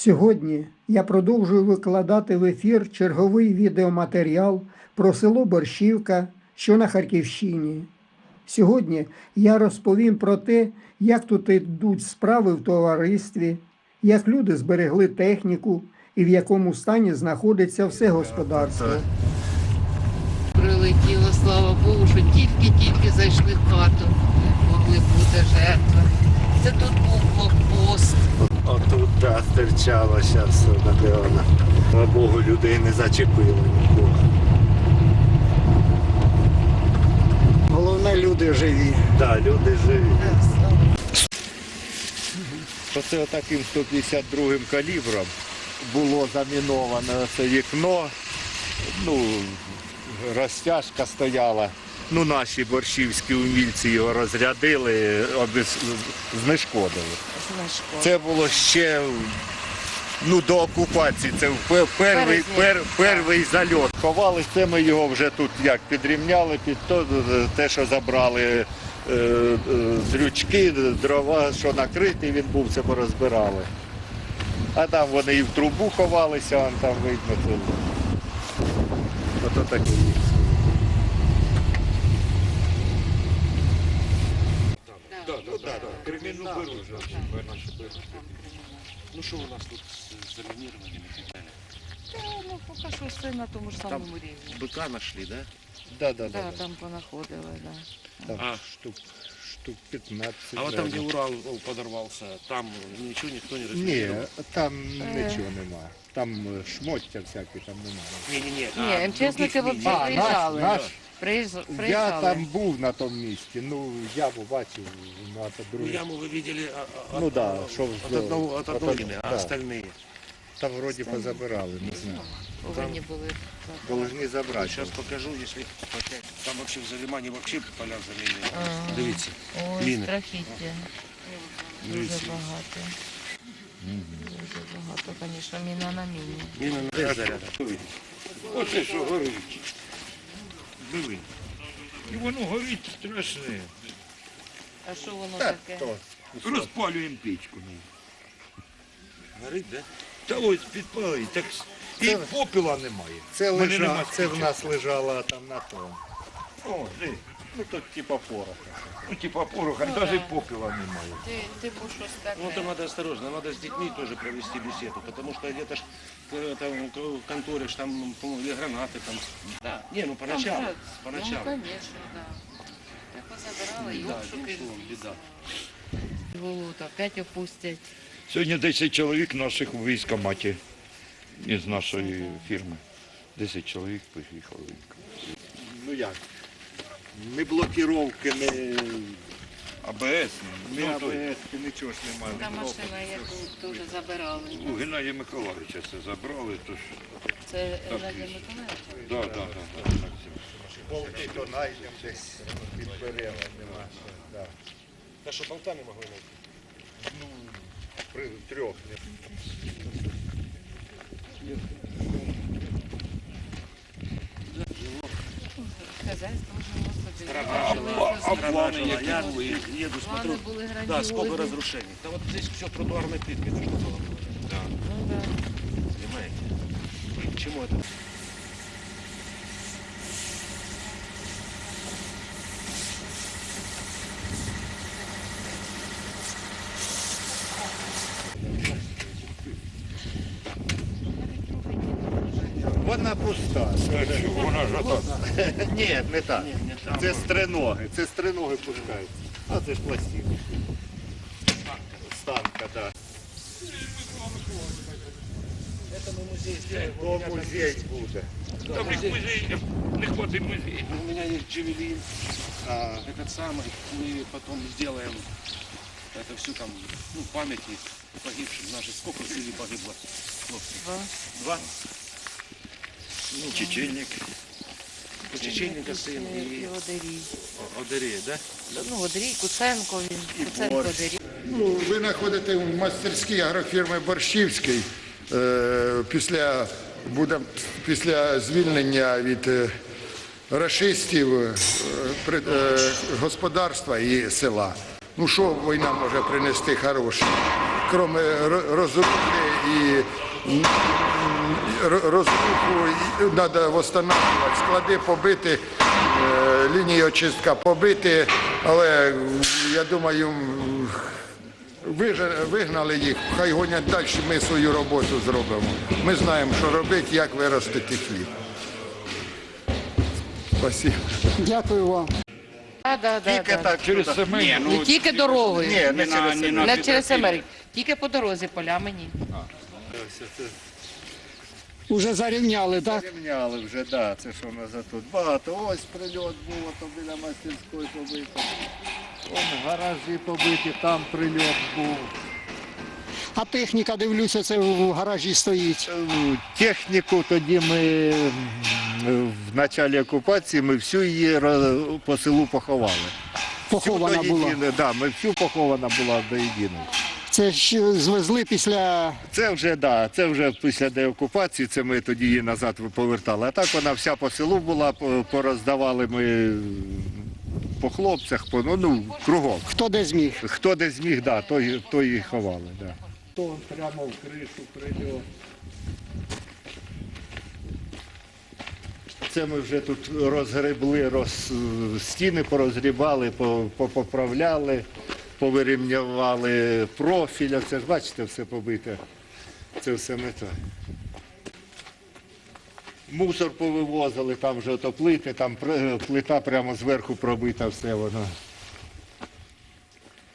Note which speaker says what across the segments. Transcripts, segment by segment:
Speaker 1: Сьогодні я продовжую викладати в ефір черговий відеоматеріал про село Борщівка, що на Харківщині. Сьогодні я розповім про те, як тут йдуть справи в товаристві, як люди зберегли техніку і в якому стані знаходиться все господарство.
Speaker 2: Прилетіло, слава Богу, що тільки-тільки зайшли в хату. Могли бути жертви. Це тут був блокпост.
Speaker 3: Отут да, стирчала зараз Наdeона. Слава Богу, людей не зачепило нікого.
Speaker 1: Головне, люди живі.
Speaker 3: Так, да, люди живі. Оце отаким 152 калібром було заміноване це вікно. Ну, розтяжка стояла. Ну, наші борщівські умільці його розрядили, обез... знешкодили. Це було ще ну, до окупації. Це пе- перший, пер, перший зальот. Ховали це ми його вже тут як підрівняли під то, те, що забрали е, е, дрючки, дрова, що накритий він був, це порозбирали. А там вони і в трубу ховалися, вон там видно. Це. Ото таке.
Speaker 4: Ну так, так. Кремінну беру вже. наші беруть. Ну що у нас тут з замініруванням і так далі?
Speaker 2: Та, ну, поки що все на тому ж самому рівні.
Speaker 4: Бика знайшли, да?
Speaker 3: Да, да,
Speaker 2: Да,
Speaker 3: да,
Speaker 2: там понаходили, да.
Speaker 3: Там
Speaker 4: А.
Speaker 3: штук, штук 15.
Speaker 4: А вот там, где Урал о, подорвался, там ничего никто не
Speaker 3: Ні,
Speaker 4: разминировал?
Speaker 3: там нічого нема. Там е, шмоття всяке там немає.
Speaker 4: Не-не-не.
Speaker 2: Ні, МЧСники
Speaker 4: других
Speaker 2: от приїжджали.
Speaker 3: наш,
Speaker 2: Приїж-
Speaker 3: Я
Speaker 2: Приїжджали.
Speaker 3: там був на тому місці, ну яму бачив, ну, а то
Speaker 4: Ну,
Speaker 3: друге.
Speaker 4: яму вы видели а, а,
Speaker 3: Ну
Speaker 4: от,
Speaker 3: да,
Speaker 4: а,
Speaker 3: що
Speaker 4: от
Speaker 3: в-
Speaker 4: одного, от
Speaker 3: от
Speaker 4: одной
Speaker 3: од-
Speaker 4: линии, а
Speaker 3: да.
Speaker 4: остальные.
Speaker 3: Там вроді позабирали, не знаю.
Speaker 2: Повинні були.
Speaker 3: Должны забрати.
Speaker 4: Сейчас покажу, если хотят. Там вообще в Залимане вообще поля заменили.
Speaker 2: Ага.
Speaker 4: Дивіться.
Speaker 2: Ой,
Speaker 4: Міни.
Speaker 2: страхіття. Дуже
Speaker 4: Дивіться.
Speaker 2: багато. Дуже багато, звісно, міна на міні.
Speaker 4: Міна на заряд.
Speaker 5: Оце що горить.
Speaker 4: Диви.
Speaker 5: І воно горить страшне.
Speaker 2: А що воно
Speaker 3: Так,
Speaker 2: таке?
Speaker 3: то.
Speaker 5: Розпалюємо печку.
Speaker 4: Горить, да?
Speaker 5: Та ось підпали, так с- і
Speaker 3: Це-
Speaker 5: попіла немає.
Speaker 3: Це,
Speaker 5: Мене
Speaker 3: лежа,
Speaker 5: нема
Speaker 3: це в нас лежало там на тому.
Speaker 5: О, ти,
Speaker 3: Ну тут типа пороха.
Speaker 5: ну типа пороха,
Speaker 2: Ну,
Speaker 5: навіть
Speaker 2: да.
Speaker 5: попіла немає.
Speaker 2: Ти, типу щось таке.
Speaker 4: Ну, там надо осторожно, надо с детьми тоже провести беседу, потому что где-то ж э, там в конторе ж там, по-моему, или гранаты там. Да. Не, ну
Speaker 2: Там
Speaker 4: поначалу.
Speaker 2: Ну, звісно, так. Так позабирали, і
Speaker 4: Да,
Speaker 2: обшуки.
Speaker 4: что, беда.
Speaker 2: Голову опять опустять.
Speaker 5: Сьогодні 10 чоловік наших у військкоматі із нашої фірми. 10 чоловік поїхали.
Speaker 3: Ну як? Ні блокіровки, ні,
Speaker 5: АБС,
Speaker 3: ні
Speaker 5: ну, то
Speaker 3: АБС, нічого ж немає.
Speaker 2: Та машина, яку теж забирали.
Speaker 5: у Геннадія Миколаївича це забрали, то ж,
Speaker 2: Це Геннадій Миколаївич?
Speaker 5: да, да, да, да, так.
Speaker 3: Болти то знайдемо десь підберемо, нема. Да.
Speaker 4: Да что, болтами могли найти?
Speaker 3: Ну, при трьох.
Speaker 2: Хазяйство жило собі.
Speaker 5: а плани які
Speaker 4: Я
Speaker 5: були?
Speaker 4: еду, смотрю,
Speaker 2: були
Speaker 4: да, сколько разрушений. Да вот здесь все тротуарной плиткой нужно было. Да.
Speaker 2: Ну, да.
Speaker 4: Понимаете? К чему это?
Speaker 3: Вона пуста.
Speaker 5: Вона ж ото.
Speaker 3: Ні, не так.
Speaker 4: Не, не там.
Speaker 3: Це з триноги, це з триноги пускається. А це ж пластина. Станка, так.
Speaker 4: Это мы музей сделаем. У
Speaker 3: То
Speaker 4: меня там
Speaker 3: музей
Speaker 4: есть-
Speaker 3: буде.
Speaker 4: Да,
Speaker 5: Там їх
Speaker 4: музей.
Speaker 5: музей, не хватить музей.
Speaker 4: У меня есть джевелин,
Speaker 3: А,
Speaker 4: этот самый. Мы потом сделаем это все там, ну, памяти погибшим. Наши сколько в селе погибло? хлопцев?
Speaker 2: Два.
Speaker 4: Два?
Speaker 5: Ну, Чеченник.
Speaker 4: Чеченника сын
Speaker 2: І
Speaker 4: и
Speaker 2: Одерій.
Speaker 4: Одерея, да?
Speaker 2: Ну, Одерій, Куценко він. Куценко Одерій.
Speaker 6: Ну, ви знаходите в мастерській агрофірми Борщівський. Е, Після, буде, після звільнення від е, рашистів е, господарства і села. Ну що війна може принести хороше? крім ро- розрухи і розруху, треба встановлювати. Склади побити, е, лінії очистка побити, але я думаю, Вигнали їх, хай гонять далі, ми свою роботу зробимо. Ми знаємо, що робити, як виростити хліб. Спасибо.
Speaker 1: Дякую вам.
Speaker 2: Да, да, да,
Speaker 3: Тільки
Speaker 2: да.
Speaker 3: так
Speaker 5: Через семей.
Speaker 2: Не тільки дорогою.
Speaker 3: Ні, не.
Speaker 2: Не через Америку. Тільки по дорозі полями ні.
Speaker 1: Уже зарівняли, так?
Speaker 3: Порівняли вже, да, це що у нас за тут. Багато. Ось прильот був, то біля мастерської побито. Вон гаражі побиті, там прильот був.
Speaker 1: А техніка, дивлюся, це в гаражі стоїть.
Speaker 3: Е, Техніку тоді ми в началі окупації ми всю її по селу поховали.
Speaker 1: Похована
Speaker 3: до
Speaker 1: була.
Speaker 3: єдиної, Да, ми всю похована була до єдиної.
Speaker 1: Це ж звезли після
Speaker 3: Це вже да, це вже після деокупації, це ми тоді її назад повертали. А так вона вся по селу була, пороздавали ми по хлопцях, по ну, ну кругом.
Speaker 1: хто де зміг.
Speaker 3: Хто де зміг, да, той, той і ховали. Да. То прямо в кришу прильот. Це ми вже тут розгребли, роз, стіни порозгрібали, по- попоправляли, повирівнювали профіль. Це ж бачите, все побите. Це все не то. Мусор повивозили, там вже ото плити, там плита прямо зверху пробита, все воно.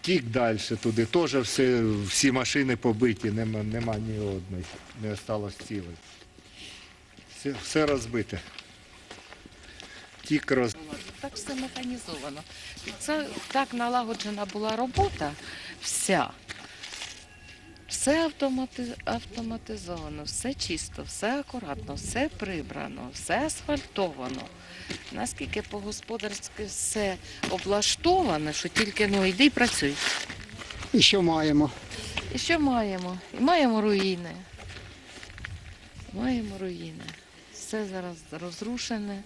Speaker 3: Тік далі туди, теж все, всі машини побиті, нема, нема ні одної, не осталось цілої. Все, все розбите. Тік роз...
Speaker 2: Так все механізовано. Це так налагоджена була робота вся. Все автомати... автоматизовано, все чисто, все акуратно, все прибрано, все асфальтовано. Наскільки по-господарськи все облаштоване, що тільки ну йди і працюй.
Speaker 1: І що маємо?
Speaker 2: І що маємо? І маємо руїни. Маємо руїни. Все зараз розрушене,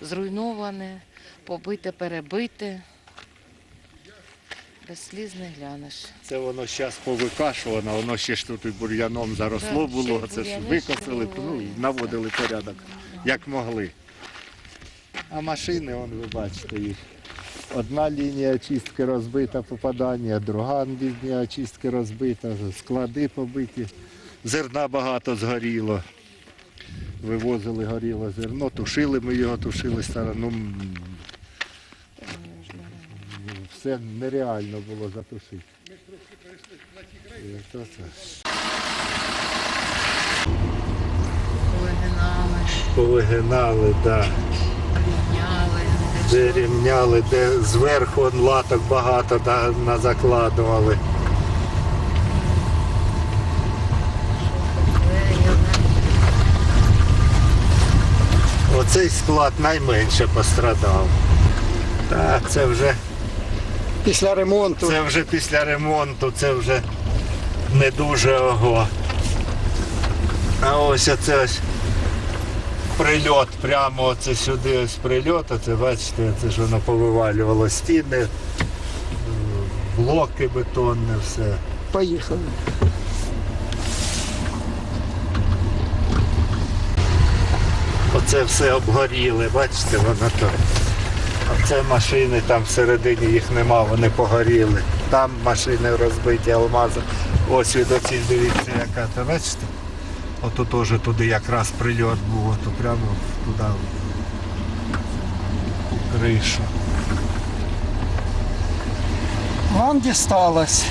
Speaker 2: зруйноване, побите, перебите. Без сліз не глянеш.
Speaker 3: Це воно зараз повикашувано, воно ще ж тут і бур'яном заросло
Speaker 2: Так,
Speaker 3: було,
Speaker 2: ще
Speaker 3: це ж
Speaker 2: бур'яни
Speaker 3: викосили, ну, наводили порядок, як могли. А машини, вон, ви бачите їх. Одна лінія очистки розбита, попадання, друга лінія очистки розбита, склади побиті, зерна багато згоріло. Вивозили горіло зерно, тушили ми його, тушили сторону. м, Все нереально було затушити. І то це.
Speaker 2: Вигинали,
Speaker 3: Повигинали, да.
Speaker 2: підняли.
Speaker 3: де рівняли, де зверху латок багато да, назакладували. Оцей склад найменше пострадав. Так, це вже,
Speaker 1: Після ремонту.
Speaker 3: це вже після ремонту, це вже не дуже ого. А ось оце ось прильот, прямо оце сюди ось прильот, оце бачите, це ж воно повивалювало стіни, блоки бетонне, все.
Speaker 1: Поїхали.
Speaker 3: Оце все обгоріли, бачите, воно то. Оце машини там всередині їх нема, вони погоріли. Там машини розбиті, алмази. Ось від оці, дивіться, яка то, бачите? Ото теж туди якраз прильот був, ото прямо туди в кришу.
Speaker 1: Вам дісталось.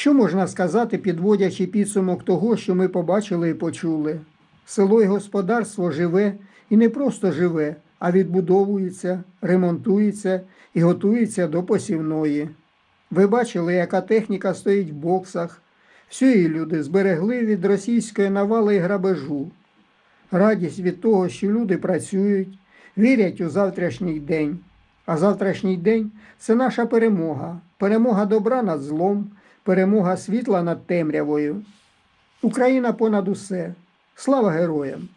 Speaker 1: Що можна сказати, підводячи підсумок того, що ми побачили і почули? Село і господарство живе і не просто живе, а відбудовується, ремонтується і готується до посівної. Ви бачили, яка техніка стоїть в боксах. Всю її люди зберегли від російської навали і грабежу. Радість від того, що люди працюють, вірять у завтрашній день. А завтрашній день це наша перемога, перемога добра над злом, перемога світла над темрявою. Україна понад усе. Слава героям!